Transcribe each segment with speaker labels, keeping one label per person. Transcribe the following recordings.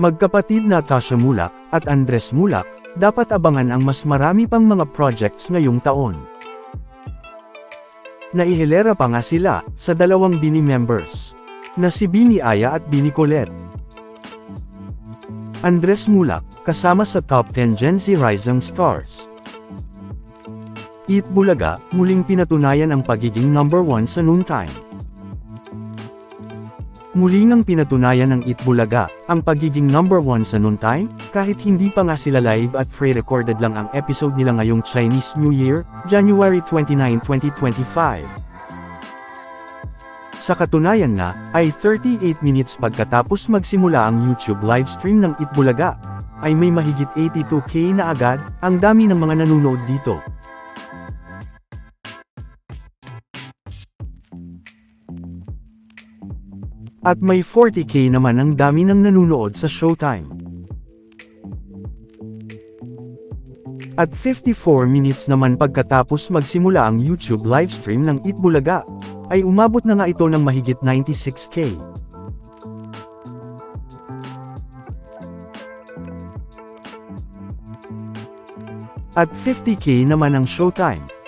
Speaker 1: Magkapatid na Tasha Mulak at Andres Mulak, dapat abangan ang mas marami pang mga projects ngayong taon. Naihilera pa nga sila sa dalawang Bini members, na si Bini Aya at Bini Colette. Andres Mulak, kasama sa top 10 Gen Z Rising Stars. Eat Bulaga, muling pinatunayan ang pagiging number 1 sa noontime. Muli ngang pinatunayan ng Eat Bulaga, ang pagiging number 1 sa noontime, kahit hindi pa nga sila live at pre-recorded lang ang episode nila ngayong Chinese New Year, January 29, 2025. Sa katunayan nga, ay 38 minutes pagkatapos magsimula ang YouTube livestream ng Eat Bulaga, ay may mahigit 82k na agad, ang dami ng mga nanonood dito. At may 40k naman ang dami ng nanunood sa Showtime. At 54 minutes naman pagkatapos magsimula ang YouTube livestream ng Itbulaga, ay umabot na nga ito ng mahigit 96k. At 50k naman ang Showtime.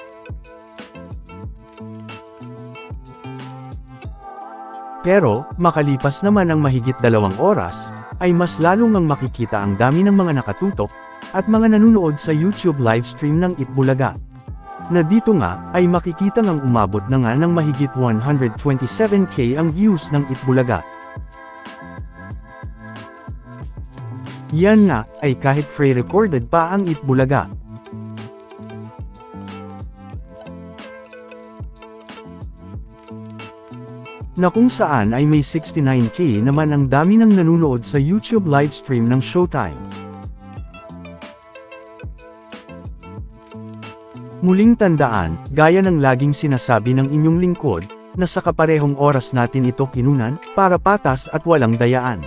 Speaker 1: Pero, makalipas naman ang mahigit dalawang oras, ay mas lalong ang makikita ang dami ng mga nakatutok, at mga nanunood sa YouTube livestream ng Itbulaga. Na dito nga, ay makikita ngang umabot na nga ng mahigit 127k ang views ng Itbulaga. Yan nga, ay kahit pre-recorded pa ang Itbulaga. Na kung saan ay may 69k naman ang dami ng nanunood sa YouTube livestream ng Showtime. Muling tandaan, gaya ng laging sinasabi ng inyong lingkod, na sa kaparehong oras natin ito kinunan, para patas at walang dayaan.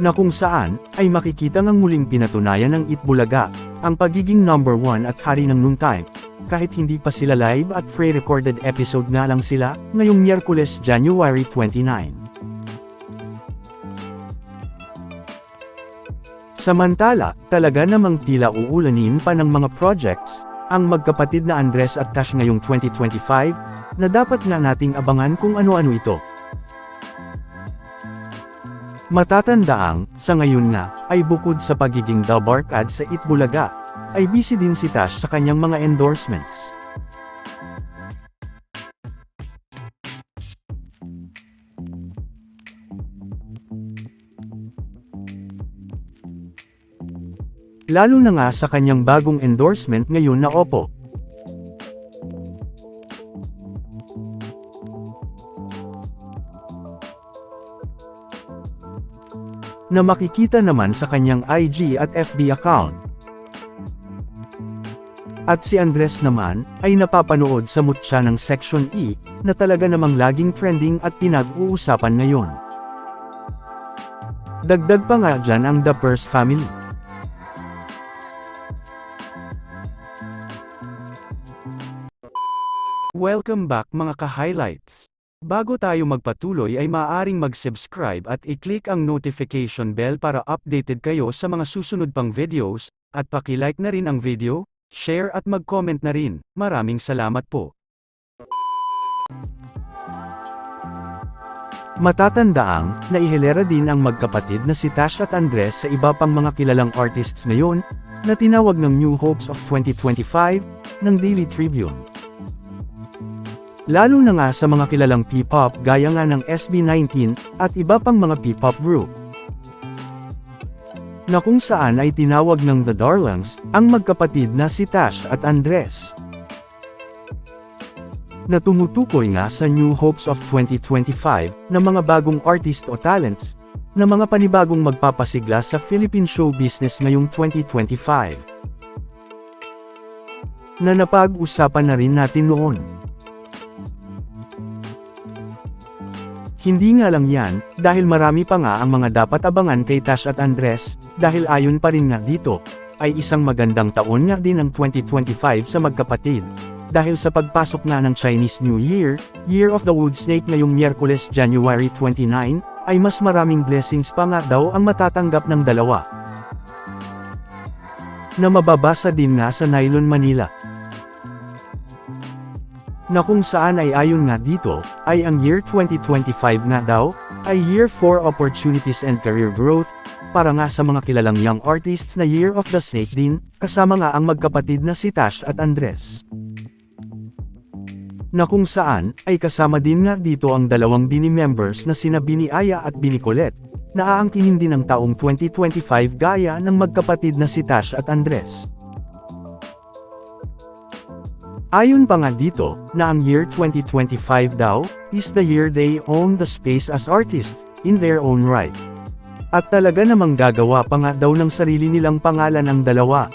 Speaker 1: Na kung saan, ay makikita ngang muling pinatunayan ng Itbulaga, ang pagiging number 1 at hari ng noontime, kahit hindi pa sila live at pre-recorded episode nga lang sila, ngayong Miyerkules January 29. Samantala, talaga namang tila uulanin pa ng mga projects, ang magkapatid na Andres at Tash ngayong 2025, na dapat nga nating abangan kung ano-ano ito. Matatandaang, sa ngayon nga, ay bukod sa pagiging the barkad sa Itbulaga, ay busy din si Tash sa kanyang mga endorsements. Lalo na nga sa kanyang bagong endorsement ngayon na Oppo. na makikita naman sa kanyang IG at FB account. At si Andres naman, ay napapanood sa mutya ng Section E, na talaga namang laging trending at pinag-uusapan ngayon. Dagdag pa nga dyan ang The Purse Family. Welcome back mga ka-highlights. Bago tayo magpatuloy ay maaaring mag-subscribe at i-click ang notification bell para updated kayo sa mga susunod pang videos, at paki-like na rin ang video, share at mag-comment na rin. Maraming salamat po. Matatandaang, naihilera din ang magkapatid na si Tash at Andres sa iba pang mga kilalang artists ngayon, na tinawag ng New Hopes of 2025, ng Daily Tribune. Lalo na nga sa mga kilalang P-pop gaya nga ng SB19, at iba pang mga P-pop group. Na kung saan ay tinawag ng The Darlings, ang magkapatid na si Tash at Andres. Na tumutukoy nga sa New Hopes of 2025, na mga bagong artist o talents, na mga panibagong magpapasigla sa Philippine show business ngayong 2025. Na napag-usapan na rin natin noon. Hindi nga lang yan, dahil marami pa nga ang mga dapat abangan kay Tash at Andres, dahil ayon pa rin nga dito, ay isang magandang taon nga din ang 2025 sa magkapatid. dahil sa pagpasok na ng Chinese New Year, Year of the Wood Snake ngayong Miyerkules January 29, ay mas maraming blessings pa nga daw ang matatanggap ng dalawa. Na mababasa din nga sa Nylon Manila. Na kung saan ay ayon nga dito, ay ang year 2025 nga daw, ay year for opportunities and career growth, para nga sa mga kilalang young artists na Year of the Snake din, kasama nga ang magkapatid na si Tash at Andres. Na kung saan, ay kasama din nga dito ang dalawang Bini members na sina Bini Aya at Bini Colette, na aangkinin din ng taong 2025 gaya ng magkapatid na si Tash at Andres. Ayon pa nga dito, na ang year 2025 daw, is the year they own the space as artists, in their own right. At talaga namang gagawa pa nga daw ng sarili nilang pangalan ang dalawa.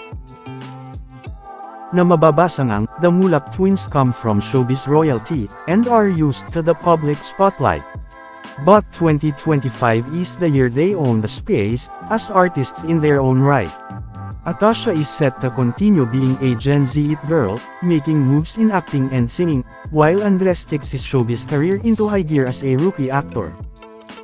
Speaker 1: Na mababasa ngang, the Mulak twins come from showbiz royalty, and are used to the public spotlight. But 2025 is the year they own the space, as artists in their own right. Atasha is set to continue being a Gen Z it girl, making moves in acting and singing, while Andres takes his showbiz career into high gear as a rookie actor.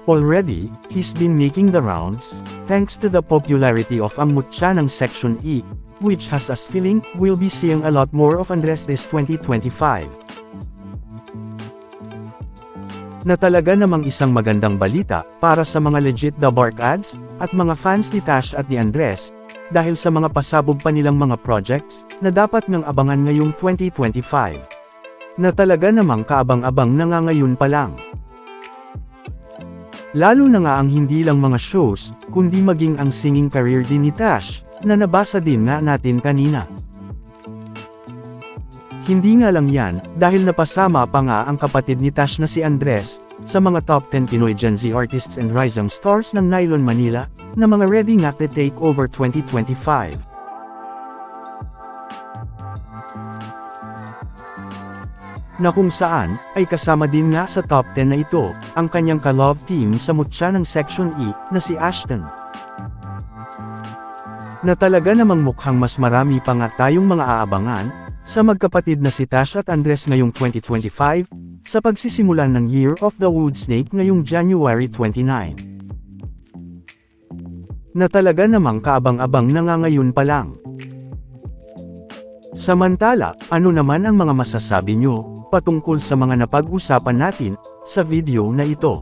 Speaker 1: Already, he's been making the rounds, thanks to the popularity of ang mutya ng Section E, which has us feeling we'll be seeing a lot more of Andres this 2025. Na talaga namang isang magandang balita para sa mga legit The Bark ads, at mga fans ni Tash at ni Andres, dahil sa mga pasabog pa nilang mga projects, na dapat ngang abangan ngayong 2025. Na talaga namang kaabang-abang na nga ngayon pa lang. Lalo na nga ang hindi lang mga shows, kundi maging ang singing career din ni Tash, na nabasa din nga natin kanina. Hindi nga lang yan, dahil napasama pa nga ang kapatid ni Tash na si Andres, sa mga top 10 Pinoy Gen Z artists and rising stars ng Nylon Manila, na mga ready nga to take over 2025. Na kung saan, ay kasama din nga sa top 10 na ito, ang kanyang ka-love team sa mutya ng Section E, na si Ashton. Na talaga namang mukhang mas marami pa nga tayong mga aabangan, sa magkapatid na si Tash at Andres ngayong 2025, sa pagsisimulan ng Year of the Wood Snake ngayong January 29. Na talaga namang kaabang-abang na nga ngayon pa lang. Samantala, ano naman ang mga masasabi nyo, patungkol sa mga napag-usapan natin, sa video na ito?